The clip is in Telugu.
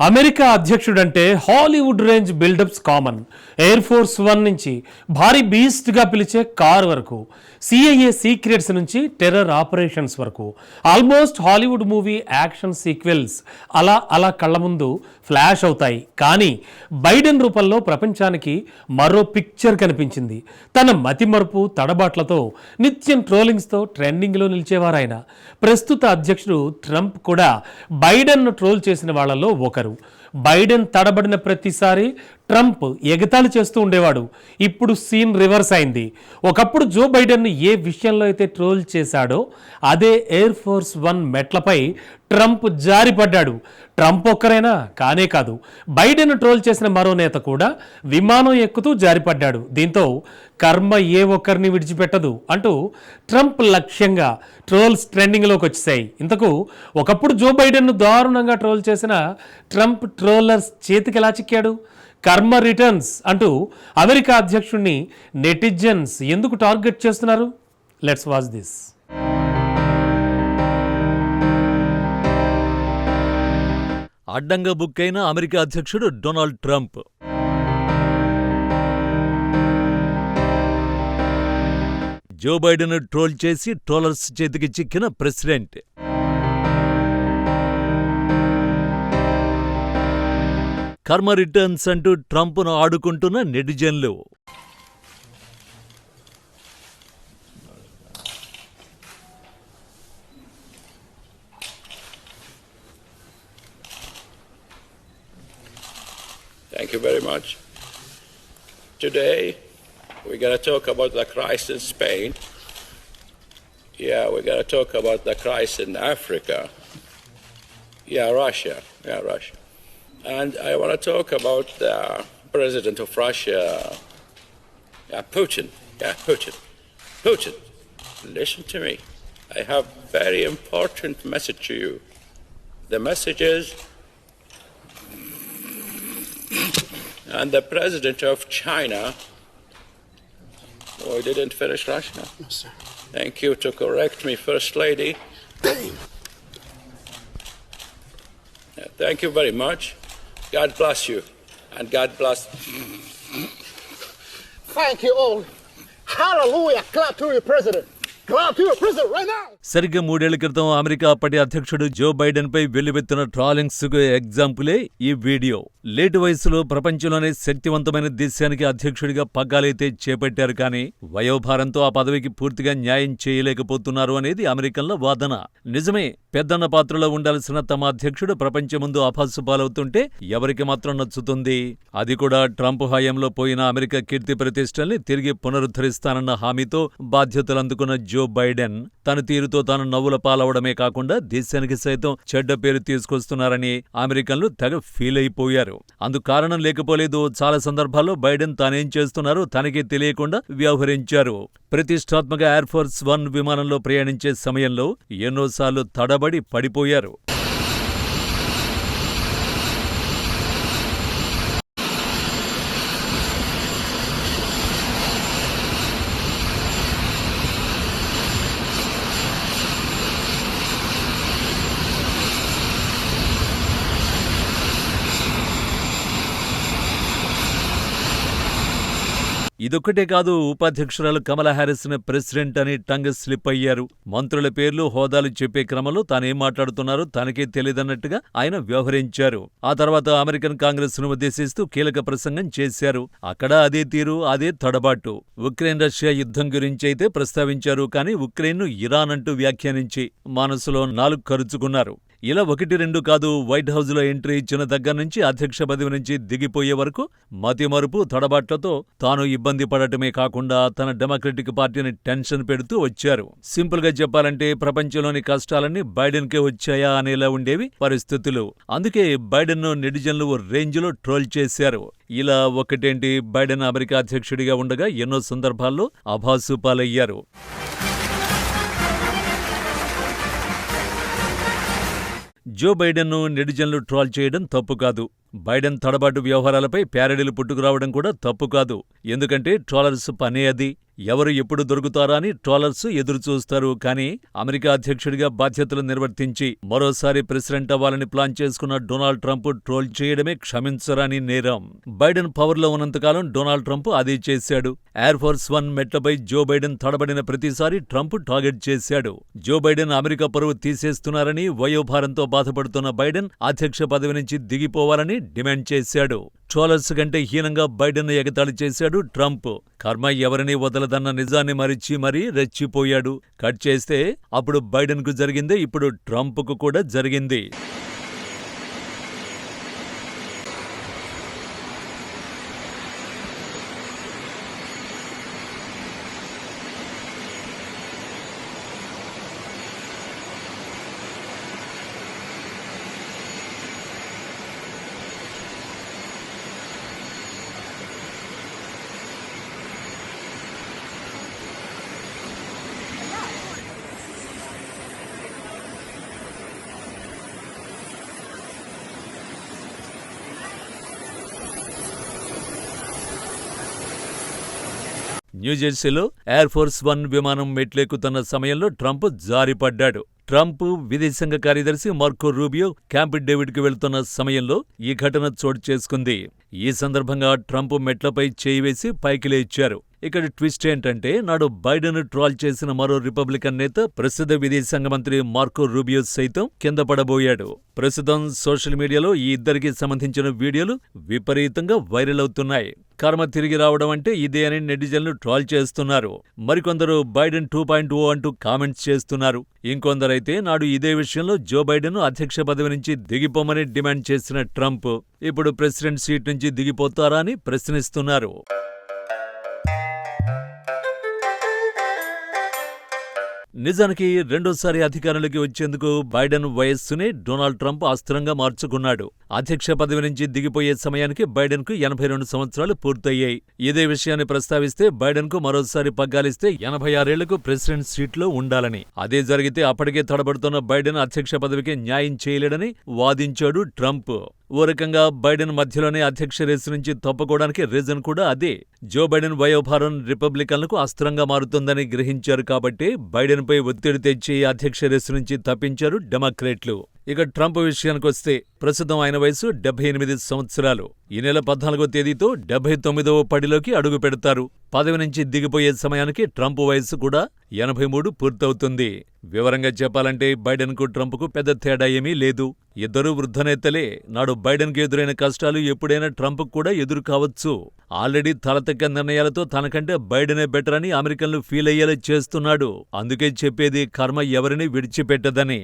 America అధ్యక్షుడంటే Hollywood range buildups common. Air force one నుంచి భారీ బీస్ట్గా పిలిచే కార్ వరకు సిఐఏ సీక్రెట్స్ నుంచి టెర్రర్ ఆపరేషన్స్ వరకు. Almost Hollywood movie action sequels అలా అలా కళ్ళ ముందు ఫ్లాష్ అవుతాయి. కానీ బైడెన్ రూపంలో ప్రపంచానికి మరో పిక్చర్ కనిపించింది. తన మతిమరుపు తడబాట్లతో నిత్యం ట్రోలింగ్స్తో ట్రెండింగ్లో నిలిచేవారాయన. ప్రస్తుత అధ్యక్షుడు ట్రంప్ కూడా బైడెన్ను ట్రోల్ చేసిన వాళ్ళలో ఒకరు. బైడెన్ తడబడిన ప్రతిసారి ట్రంప్ ఎగతాళి చేస్తూ ఉండేవాడు. ఇప్పుడు సీన్ రివర్స్ అయింది. ఒకప్పుడు జో బైడెన్ను ఏ విషయంలో అయితే ట్రోల్ చేశాడో అదే ఎయిర్ ఫోర్స్ వన్ మెట్లపై ట్రంప్ జారిపడ్డాడు. ట్రంప్ ఒక్కరైనా? కానే కాదు. బైడెన్ ట్రోల్ చేసిన మరో నేత కూడా విమానం ఎక్కుతూ జారిపడ్డాడు. దీంతో కర్మ ఏ ఒక్కరిని విడిచిపెట్టదు అంటూ ట్రంప్ లక్ష్యంగా ట్రోల్స్ ట్రెండింగ్లోకి వచ్చేసాయి. ఇంతకు ఒకప్పుడు జో బైడెన్ను దారుణంగా ట్రోల్ చేసిన ట్రంప్ ట్రోలర్స్ చేతికి ఎలా చిక్కాడు? కర్మ రిటర్న్స్ అంటూ అమెరికా అధ్యక్షుడిని నెటిజన్స్ ఎందుకు టార్గెట్ చేస్తున్నారు? Let's watch this. అడ్డంగా బుక్ అయిన అమెరికా అధ్యక్షుడు Donald Trump. Joe Biden troll చేసి ట్రోలర్స్ చేతికి చిక్కిన ప్రెసిడెంట్. కర్మ రిటర్న్స్ అంటూ ట్రంప్ను ఆడుకుంటున్న నెటిజన్లు. Thank you very much. Today, we're going to talk about the crisis in Spain. Yeah, we're going to talk about the crisis in Africa. Yeah, Russia. Yeah, Russia. And I want to talk about the president of Russia, yeah, Putin. Yeah, Putin. Putin, listen to me. I have very important message to you. The message is and the president of China. Oh, I didn't finish Russia. No, sir. Thank you to correct me, First Lady. Damn. Yeah, Thank you very much. God bless you. And God bless. Thank you all. Hallelujah. Clap to your president. Clap to your president right now. సరిగ్గా మూడేళ్ల క్రితం అమెరికా అప్పటి అధ్యక్షుడు జో బైడెన్ పై వెల్లువెత్తిన ట్రాలింగ్స్ కు ఎగ్జాంపులే ఈ వీడియో లేటు వయసులో ప్రపంచంలోనే శక్తివంతమైన దేశానికి అధ్యక్షుడిగా పగ్గాలైతే చేపట్టారు కానీ వయోభారంతో ఆ పదవికి పూర్తిగా న్యాయం చేయలేకపోతున్నారు అనేది అమెరికన్ల వాదన. నిజమే పెద్దన్న పాత్రలో ఉండాల్సిన తమ అధ్యక్షుడు ప్రపంచం ముందు అభాసు పాలవుతుంటే ఎవరికి మాత్రం నచ్చుతుంది? అది కూడా ట్రంప్ హయాంలో పోయిన అమెరికా కీర్తి ప్రతిష్టల్ని తిరిగి పునరుద్ధరిస్తానన్న హామీతో బాధ్యతలు అందుకున్న జో బైడెన్ తన తీరుతో తాను నవ్వుల పాలవడమే కాకుండా దేశానికి సైతం చెడ్డ పేరు తీసుకొస్తున్నారని అమెరికన్లు తెగ ఫీల్ అయిపోయారు. అందుకు కారణం లేకపోలేదు. చాలా సందర్భాల్లో బైడెన్ తానేం చేస్తున్నారో తనకే తెలియకుండా వ్యవహరించారు. ప్రతిష్టాత్మక ఎయిర్ ఫోర్స్ వన్ విమానంలో ప్రయాణించే సమయంలో ఎన్నోసార్లు తడబడి పడిపోయారు. ఇదొక్కటే కాదు ఉపాధ్యక్షురాలు కమలా హారిస్ని ప్రెసిడెంట్ అని టంగ్ స్లిప్ అయ్యారు. మంత్రుల పేర్లు హోదాలు చెప్పే క్రమంలో తానేం మాట్లాడుతున్నారో తనకే తెలియదన్నట్టుగా ఆయన వ్యవహరించారు. ఆ తర్వాత అమెరికన్ కాంగ్రెస్ను ఉద్దేశిస్తూ కీలక ప్రసంగం చేశారు. అక్కడ అదే తీరు అదే తడబాటు. ఉక్రెయిన్ రష్యా యుద్ధం గురించి అయితే ప్రస్తావించారు కానీ ఉక్రెయిన్ను ఇరాన్ అంటూ వ్యాఖ్యానించి మనసులో నాలుగు ఖరుచుకున్నారు ఇలా ఒకటి రెండు కాదు వైట్ హౌస్లో ఎంట్రీ ఇచ్చిన దగ్గర నుంచి అధ్యక్ష పదవి నుంచి దిగిపోయే వరకు మతిమరుపు తడబాట్లతో తాను ఇబ్బంది పడటమే కాకుండా తన డెమోక్రటిక్ పార్టీని టెన్షన్ పెడుతూ వచ్చారు. సింపుల్గా చెప్పాలంటే ప్రపంచంలోని కష్టాలన్నీ బైడెన్కే వచ్చాయా అనేలా ఉండేవి పరిస్థితులు. అందుకే బైడెన్ను నెటిజన్లు ఓ రేంజ్లో ట్రోల్ చేశారు. ఇలా ఒకటేంటి బైడెన్ అమెరికా అధ్యక్షుడిగా ఉండగా ఎన్నో సందర్భాల్లో అభాసు పాలయ్యారు జో బైడెన్ను నెటిజన్లు ట్రాల్ చేయడం తప్పు కాదు. బైడెన్ తడబాటు వ్యవహారాలపై ప్యారడీలు పుట్టుకురావడం కూడా తప్పు కాదు. ఎందుకంటే ట్రాలర్స్ పనే అది. ఎవరు ఎప్పుడు దొరుకుతారా అని ట్రోలర్స్ ఎదురుచూస్తారు కానీ అమెరికా అధ్యక్షుడిగా బాధ్యతలు నిర్వర్తించి మరోసారి ప్రెసిడెంట్ అవ్వాలని ప్లాన్ చేసుకున్న డొనాల్డ్ ట్రంప్ ట్రోల్ చేయడమే క్షమించరాని నేరం. బైడెన్ పవర్లో ఉన్నంతకాలం డొనాల్డ్ ట్రంప్ అదే చేశాడు. ఎయిర్ ఫోర్స్ వన్ మెట్లపై జో బైడెన్ తడబడిన ప్రతిసారి ట్రంప్ టార్గెట్ చేశాడు. జో బైడెన్ అమెరికా పరువు తీసేస్తున్నారని వయోభారంతో బాధపడుతున్న బైడెన్ అధ్యక్ష పదవి నుంచి దిగిపోవాలని డిమాండ్ చేశాడు. ట్రోలర్స్ కంటే హీనంగా బైడెన్ ఎగతాళి చేశాడు ట్రంప్. కర్మ ఎవరిని వదలదన్న నిజాన్ని మరిచి మరీ రెచ్చిపోయాడు. కట్ చేస్తే అప్పుడు బైడెన్కు జరిగిందే ఇప్పుడు ట్రంప్కు కూడా జరిగింది. న్యూజెర్సీలో ఎయిర్ ఫోర్స్ వన్ విమానం మెట్లెక్కుతున్న సమయంలో ట్రంప్ జారిపడ్డాడు. ట్రంప్ విదేశాంగ కార్యదర్శి మార్కో రూబియో క్యాంప్ డేవిడ్కి వెళ్తున్న సమయంలో ఈ ఘటన చోటు చేసుకుంది. ఈ సందర్భంగా ట్రంప్ మెట్లపై చేయి వేసి పైకి లేచారు. ఇక్కడ ట్విస్ట్ ఏంటంటే నాడు బైడెన్ ట్రాల్ చేసిన మరో రిపబ్లికన్ నేత ప్రసిద్ధ విదేశాంగ మంత్రి మార్కో రూబియో సైతం కింద పడబోయాడు. ప్రస్తుతం సోషల్ మీడియాలో ఈ ఇద్దరికి సంబంధించిన వీడియోలు విపరీతంగా వైరల్ అవుతున్నాయి. కర్మ తిరిగి రావడం అంటే ఇదే అని నెటిజన్లు ట్రాల్ చేస్తున్నారు. మరికొందరు బైడెన్ టూ పాయింట్ ఓ అంటూ కామెంట్స్ చేస్తున్నారు. ఇంకొందరైతే నాడు ఇదే విషయంలో జో బైడెన్ అధ్యక్ష పదవి నుంచి దిగిపోమని డిమాండ్ చేసిన ట్రంప్. ఇప్పుడు ప్రెసిడెంట్ సీట్ నుంచి దిగిపోతారా అని ప్రశ్నిస్తున్నారు. నిజానికి రెండోసారి అధికారంలోకి వచ్చేందుకు బైడెన్ వయస్సునే డొనాల్డ్ ట్రంప్ అస్త్రంగా మార్చుకున్నాడు. అధ్యక్ష పదవి నుంచి దిగిపోయే సమయానికి బైడెన్కు ఎనభై రెండు సంవత్సరాలు పూర్తయ్యాయి. ఇదే విషయాన్ని ప్రస్తావిస్తే బైడెన్కు మరోసారి పగ్గాలిస్తే ఎనభై ఆరేళ్ళకు ప్రెసిడెంట్ సీట్లో ఉండాలని. అదే జరిగితే అప్పటికే తడబడుతున్న బైడెన్ అధ్యక్ష పదవికి న్యాయం చేయలేడని వాదించాడు ట్రంప్. ఓ రకంగా బైడెన్ మధ్యలోనే అధ్యక్ష రేసు నుంచి తప్పుకోవడానికి రీజన్ కూడా అదే. జో బైడెన్ వయోభారం రిపబ్లికన్లకు అస్త్రంగా మారుతుందని గ్రహించారు కాబట్టి బైడెన్పై ఒత్తిడి తెచ్చి అధ్యక్ష రేసు నుంచి తప్పించారు డెమోక్రేట్లు. ఇక ట్రంప్ విషయానికొస్తే ప్రస్తుతం ఆయన వయసు డెబ్బై ఎనిమిది సంవత్సరాలు. ఈ నెల పద్నాలుగో తేదీతో డెబ్బై తొమ్మిదవ పడిలోకి అడుగు పెడతారు. పదవి నుంచి దిగిపోయే సమయానికి ట్రంప్ వయసు కూడా ఎనభై మూడు పూర్తవుతుంది. వివరంగా చెప్పాలంటే బైడెన్కు ట్రంప్కు పెద్ద తేడా ఏమీ లేదు. ఇద్దరూ వృద్ధనేతలే నాడు బైడెన్కు ఎదురైన కష్టాలు ఎప్పుడైనా ట్రంప్ కూడా ఎదురు కావచ్చు ఆల్రెడీ తలతక్క నిర్ణయాలతో తనకంటే బైడెనే బెటర్ అని అమెరికన్లు ఫీల్ అయ్యేలా చేస్తున్నాడు. అందుకే చెప్పేది కర్మ ఎవరిని విడిచిపెట్టదని.